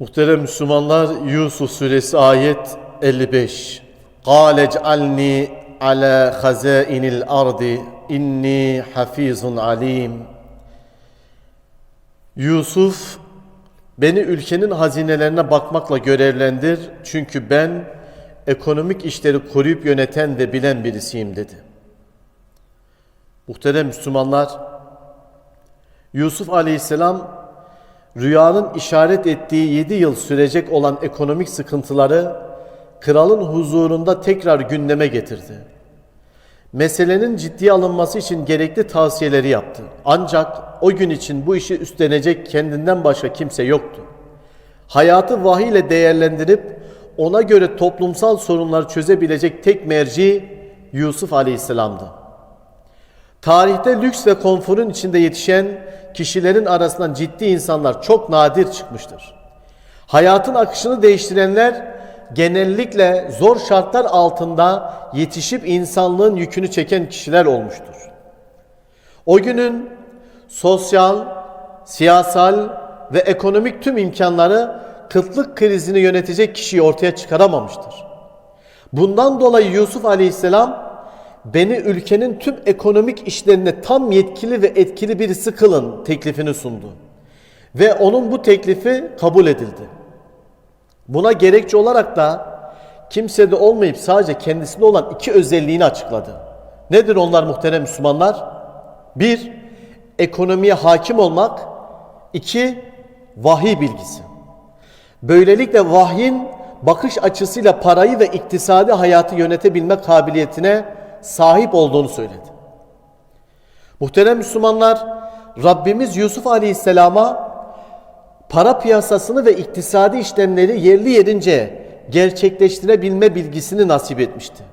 Muhterem Müslümanlar Yusuf suresi ayet 55. Kâle cealni ala hazainil ardi inni hafizun alim. Yusuf beni ülkenin hazinelerine bakmakla görevlendir çünkü ben ekonomik işleri koruyup yöneten ve bilen birisiyim dedi. Muhterem Müslümanlar Yusuf Aleyhisselam rüyanın işaret ettiği 7 yıl sürecek olan ekonomik sıkıntıları kralın huzurunda tekrar gündeme getirdi. Meselenin ciddiye alınması için gerekli tavsiyeleri yaptı. Ancak o gün için bu işi üstlenecek kendinden başka kimse yoktu. Hayatı vahiy ile değerlendirip ona göre toplumsal sorunları çözebilecek tek merci Yusuf Aleyhisselam'dı. Tarihte lüks ve konforun içinde yetişen kişilerin arasından ciddi insanlar çok nadir çıkmıştır. Hayatın akışını değiştirenler genellikle zor şartlar altında yetişip insanlığın yükünü çeken kişiler olmuştur. O günün sosyal, siyasal ve ekonomik tüm imkanları kıtlık krizini yönetecek kişiyi ortaya çıkaramamıştır. Bundan dolayı Yusuf Aleyhisselam beni ülkenin tüm ekonomik işlerine tam yetkili ve etkili birisi kılın teklifini sundu. Ve onun bu teklifi kabul edildi. Buna gerekçe olarak da kimsede olmayıp sadece kendisinde olan iki özelliğini açıkladı. Nedir onlar muhterem Müslümanlar? Bir, ekonomiye hakim olmak. iki vahiy bilgisi. Böylelikle vahyin bakış açısıyla parayı ve iktisadi hayatı yönetebilme kabiliyetine sahip olduğunu söyledi. Muhterem Müslümanlar, Rabbimiz Yusuf Aleyhisselam'a para piyasasını ve iktisadi işlemleri yerli yerince gerçekleştirebilme bilgisini nasip etmişti.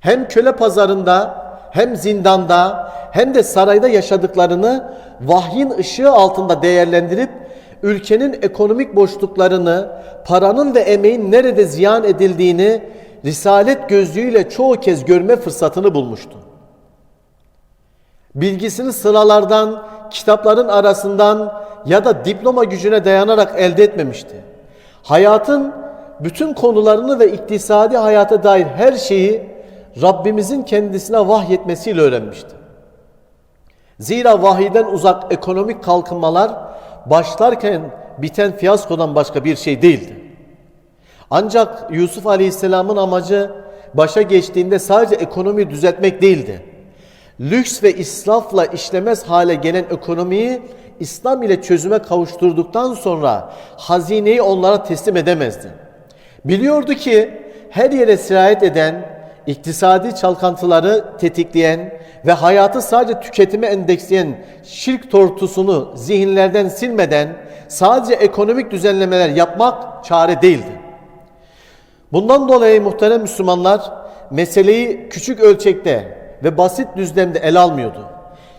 Hem köle pazarında hem zindanda hem de sarayda yaşadıklarını vahyin ışığı altında değerlendirip ülkenin ekonomik boşluklarını, paranın ve emeğin nerede ziyan edildiğini risalet gözlüğüyle çoğu kez görme fırsatını bulmuştu. Bilgisini sıralardan, kitapların arasından ya da diploma gücüne dayanarak elde etmemişti. Hayatın bütün konularını ve iktisadi hayata dair her şeyi Rabbimizin kendisine vahyetmesiyle öğrenmişti. Zira vahiyden uzak ekonomik kalkınmalar başlarken biten fiyaskodan başka bir şey değildi. Ancak Yusuf Aleyhisselam'ın amacı başa geçtiğinde sadece ekonomiyi düzeltmek değildi. Lüks ve israfla işlemez hale gelen ekonomiyi İslam ile çözüme kavuşturduktan sonra hazineyi onlara teslim edemezdi. Biliyordu ki her yere sirayet eden, iktisadi çalkantıları tetikleyen ve hayatı sadece tüketime endeksleyen şirk tortusunu zihinlerden silmeden sadece ekonomik düzenlemeler yapmak çare değildi. Bundan dolayı muhterem Müslümanlar meseleyi küçük ölçekte ve basit düzlemde ele almıyordu.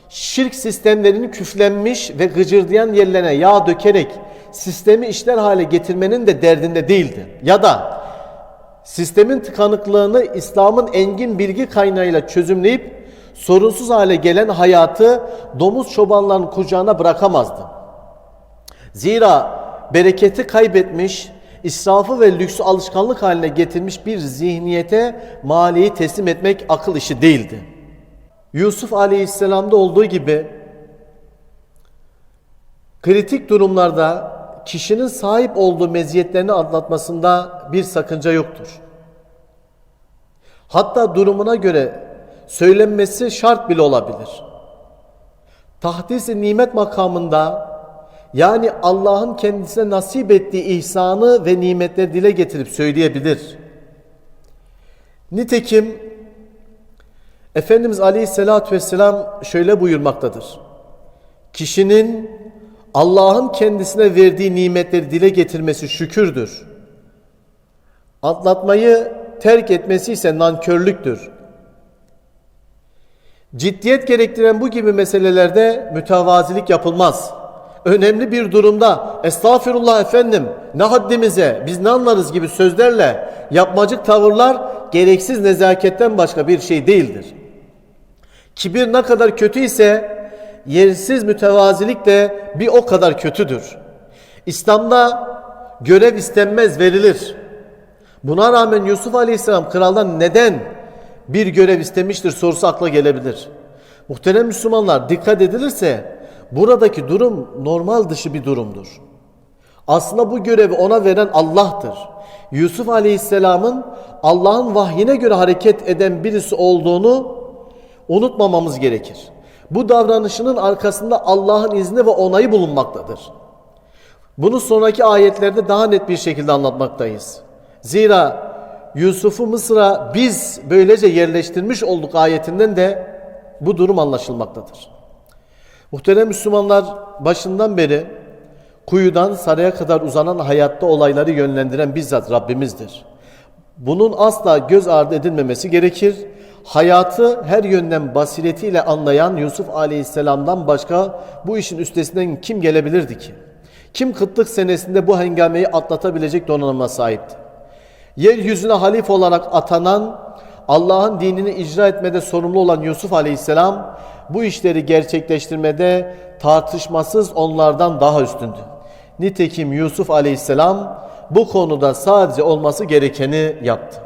Şirk sistemlerinin küflenmiş ve gıcırdayan yerlerine yağ dökerek sistemi işler hale getirmenin de derdinde değildi. Ya da sistemin tıkanıklığını İslam'ın engin bilgi kaynağıyla çözümleyip sorunsuz hale gelen hayatı domuz çobanların kucağına bırakamazdı. Zira bereketi kaybetmiş, israfı ve lüksü alışkanlık haline getirmiş bir zihniyete maliyi teslim etmek akıl işi değildi. Yusuf Aleyhisselam'da olduğu gibi kritik durumlarda kişinin sahip olduğu meziyetlerini anlatmasında bir sakınca yoktur. Hatta durumuna göre söylenmesi şart bile olabilir. Tahdis-i nimet makamında yani Allah'ın kendisine nasip ettiği ihsanı ve nimetleri dile getirip söyleyebilir. Nitekim Efendimiz Aleyhisselatü Vesselam şöyle buyurmaktadır. Kişinin Allah'ın kendisine verdiği nimetleri dile getirmesi şükürdür. Atlatmayı terk etmesi ise nankörlüktür. Ciddiyet gerektiren bu gibi meselelerde mütevazilik yapılmaz. Önemli bir durumda estağfirullah efendim ne haddimize biz ne anlarız gibi sözlerle yapmacık tavırlar gereksiz nezaketten başka bir şey değildir. Kibir ne kadar kötü ise yersiz mütevazilik de bir o kadar kötüdür. İslam'da görev istenmez verilir. Buna rağmen Yusuf Aleyhisselam kraldan neden bir görev istemiştir sorusu akla gelebilir. Muhterem Müslümanlar dikkat edilirse buradaki durum normal dışı bir durumdur. Aslında bu görevi ona veren Allah'tır. Yusuf Aleyhisselam'ın Allah'ın vahyine göre hareket eden birisi olduğunu unutmamamız gerekir. Bu davranışının arkasında Allah'ın izni ve onayı bulunmaktadır. Bunu sonraki ayetlerde daha net bir şekilde anlatmaktayız. Zira Yusuf'u Mısır'a biz böylece yerleştirmiş olduk ayetinden de bu durum anlaşılmaktadır. Muhterem Müslümanlar başından beri kuyudan saraya kadar uzanan hayatta olayları yönlendiren bizzat Rabbimizdir. Bunun asla göz ardı edilmemesi gerekir. Hayatı her yönden basiretiyle anlayan Yusuf Aleyhisselam'dan başka bu işin üstesinden kim gelebilirdi ki? Kim kıtlık senesinde bu hengameyi atlatabilecek donanıma sahipti? Yeryüzüne halif olarak atanan, Allah'ın dinini icra etmede sorumlu olan Yusuf Aleyhisselam bu işleri gerçekleştirmede tartışmasız onlardan daha üstündü. Nitekim Yusuf Aleyhisselam bu konuda sadece olması gerekeni yaptı.